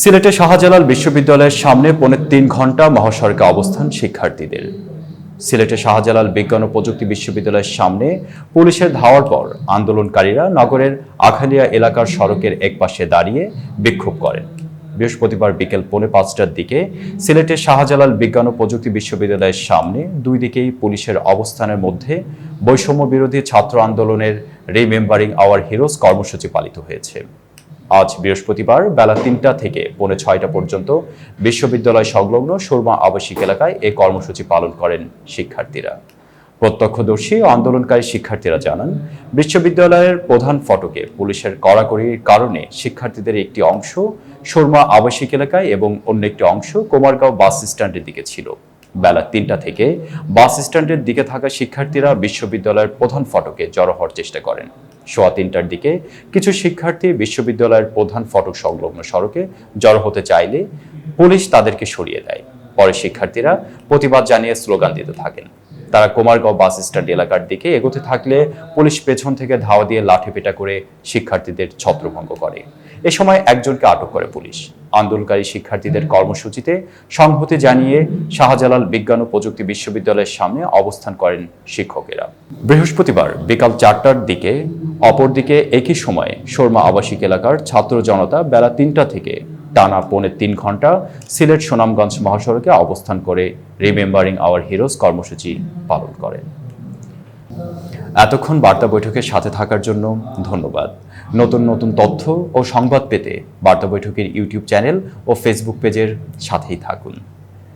সিলেটের শাহজালাল বিশ্ববিদ্যালয়ের সামনে পৌনে তিন ঘণ্টা মহাসড়কে অবস্থান শিক্ষার্থীদের। সিলেটে শাহজালাল বিজ্ঞান ও প্রযুক্তি বিশ্ববিদ্যালয়ের সামনে পুলিশের ধাওয়ার পর আন্দোলনকারীরা নগরের আখালিয়া এলাকার সড়কের একপাশে দাঁড়িয়ে বিক্ষোভ করেন। বৃহস্পতিবার বিকেল পৌনে পাঁচটার দিকে সিলেটের শাহজালাল বিজ্ঞান ও প্রযুক্তি বিশ্ববিদ্যালয়ের সামনে দুই দিকেই পুলিশের অবস্থানের মধ্যে বৈষম্য বিরোধী ছাত্র আন্দোলনের রিমেম্বারিং আওয়ার হিরোজ কর্মসূচি পালিত হয়েছে। আজ বৃহস্পতিবার বেলা তিনটা থেকে পৌনে ছয়টা পর্যন্ত বিশ্ববিদ্যালয় সংলগ্ন সুরমা আবাসিক এলাকায় এই কর্মসূচি পালন করেন শিক্ষার্থীরা। প্রত্যক্ষদর্শী আন্দোলনকারী শিক্ষার্থীরা জানান, বিশ্ববিদ্যালয়ের প্রধান ফটকে পুলিশের কড়াকড়ির কারণে শিক্ষার্থীদের একটি অংশ সুরমা আবাসিক এলাকায় এবং অন্য একটি অংশ কুমারগাঁও বাস স্ট্যান্ডের দিকে ছিল। বেলা তিনটা থেকে বাস স্ট্যান্ডের দিকে থাকা শিক্ষার্থীরা বিশ্ববিদ্যালয়ের প্রধান ফটকে জড়ো হওয়ার চেষ্টা করেন। সোয়া তিনটার দিকে কিছু শিক্ষার্থী বিশ্ববিদ্যালয়ের প্রধান ফটক সংলগ্ন সড়কে জড়ো হতে চাইলে পুলিশ তাদেরকে সরিয়ে দেয়। পরে শিক্ষার্থীরা প্রতিবাদ জানিয়ে স্লোগান দিতে থাকেন। তারা কুমারগাঁও বাস স্ট্যান্ড এলাকার দিকে এগোতে থাকলে পুলিশ পেছন থেকে ধাওয়া দিয়ে লাঠিপেটা করে শিক্ষার্থীদের ছত্রভঙ্গ করে। এ সময় একজনকে আটক করে পুলিশ। আন্দোলনকারী শিক্ষার্থীদের কর্মসূচিতে সংহতি জানিয়ে শাহজালাল বিজ্ঞান ও প্রযুক্তি বিশ্ববিদ্যালয়ের সামনে অবস্থান করেন শিক্ষকেরা। বৃহস্পতিবার বিকাল চারটার দিকে অপরদিকে একই সময়ে শর্মা আবাসিক এলাকার ছাত্র জনতা বেলা তিনটা থেকে টানা পৌনে তিন ঘণ্টা সিলেট সুনামগঞ্জ মহাসড়কে অবস্থান করে রিমেম্বারিং আওয়ার হিরোজ কর্মসূচি পালন করেন এতক্ষণ বার্তা বৈঠকের সাথে থাকার জন্য ধন্যবাদ। নতুন নতুন তথ্য ও সংবাদ পেতে বার্তা বৈঠকের ইউটিউব চ্যানেল ও ফেসবুক পেজের সাথেই থাকুন।